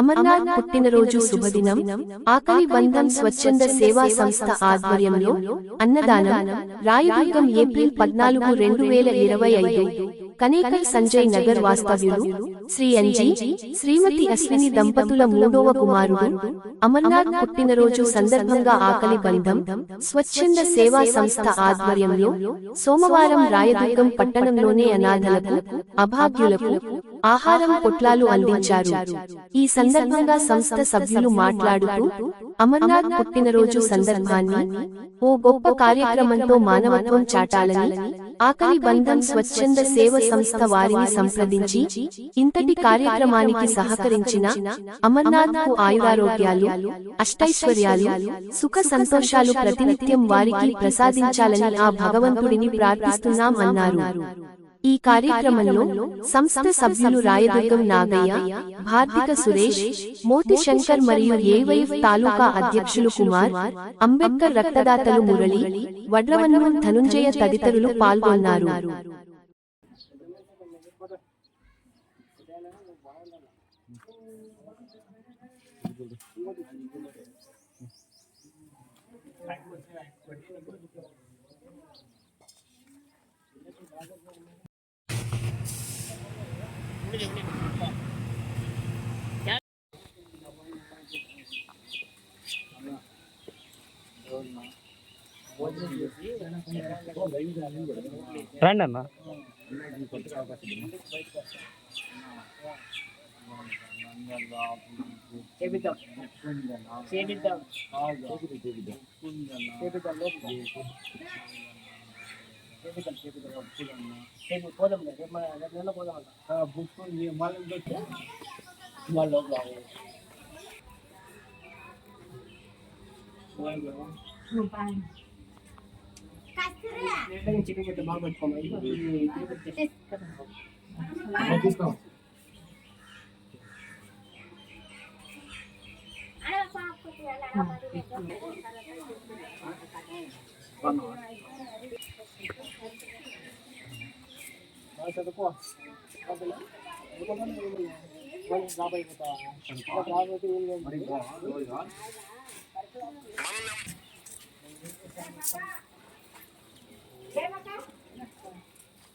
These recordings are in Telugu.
అమర్నాథ్ పుట్టినరోజు శుభదినం. ఆకలి బంధం స్వచ్ఛంద సేవా సంస్థ ఆధ్వర్యంలో అన్నదానం. రాయదుర్గం ఏప్రిల్ పద్నాలుగు రెండు వేల ఇరవై ఐదు. కనేకల్ సంజయ్ నగర్ వాస్తవ్యులు శ్రీ అంజీ శ్రీమతి అశ్విని దంపతుల మూడవ కుమారుడు. అమర్నాథ్ పుట్టినరోజు సందర్భంగా ఆకలి బంధం స్వచ్ఛంద సేవా సంస్థ ఆధ్వర్యంలో సోమవారం రాయదుర్గం పట్టణంలోనే అనాథలకు అభాగ్యులకు ఆహారం పొట్లాలు అందించారు. ఈ సందర్భంగా సంస్థ సభ్యులు మాట్లాడుతూ అమర్నాథ్ పుట్టినరోజు సందర్భాన్ని ఓ గొప్ప కార్యక్రమంతో మానవత్వం చాటాలని ఆకలి బంధం స్వచ్ఛంద సేవ సంస్థ వారిని సంప్రదించి ఇంతటి కార్యక్రమానికి సహకరించిన అమర్నాథ్కు ఆయురారోగ్యాలు అష్టైశ్వర్యాలు సుఖ సంతోషాలు ప్రతినిత్యం వారికి ప్రసాదించాలని ఆ భగవంతుడిని ప్రార్థిస్తున్నాం అన్నారు. ఈ కార్యక్రమంలో సంస్థ సభ్యులు రాయదుర్గం నాగయ్య భార్తిక సురేష్ మోతి శంకర్ మరియు ఏవైఎఫ్ తాలూకా అధ్యక్షులు కుమార్ అంబేద్కర్ రక్తదాతలు మురళి వడ్రవన్నం ధనుంజయ తదితరులు పాల్గొన్నారు. రండి అన్న చేపిద్దాం చేపిద్దాం చేపిద్దాం చేపిద్దాం చేపిద్దాం చేపి పోదాం రేపు మన రేపు నెల పోదాం అంట బుక్ మళ్ళీ వాళ్ళు చికెన్ పెట్టి బాగా పెట్టుకోమని తీసుకో బాగా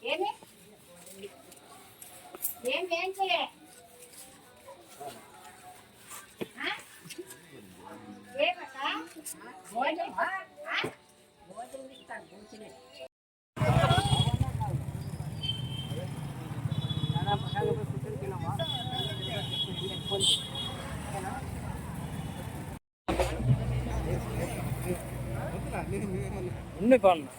ఏమి ఏం ఏం చేయ ఏమక్క భోజనం ఇస్తాను కూర్చునే உண்மை பாடணும்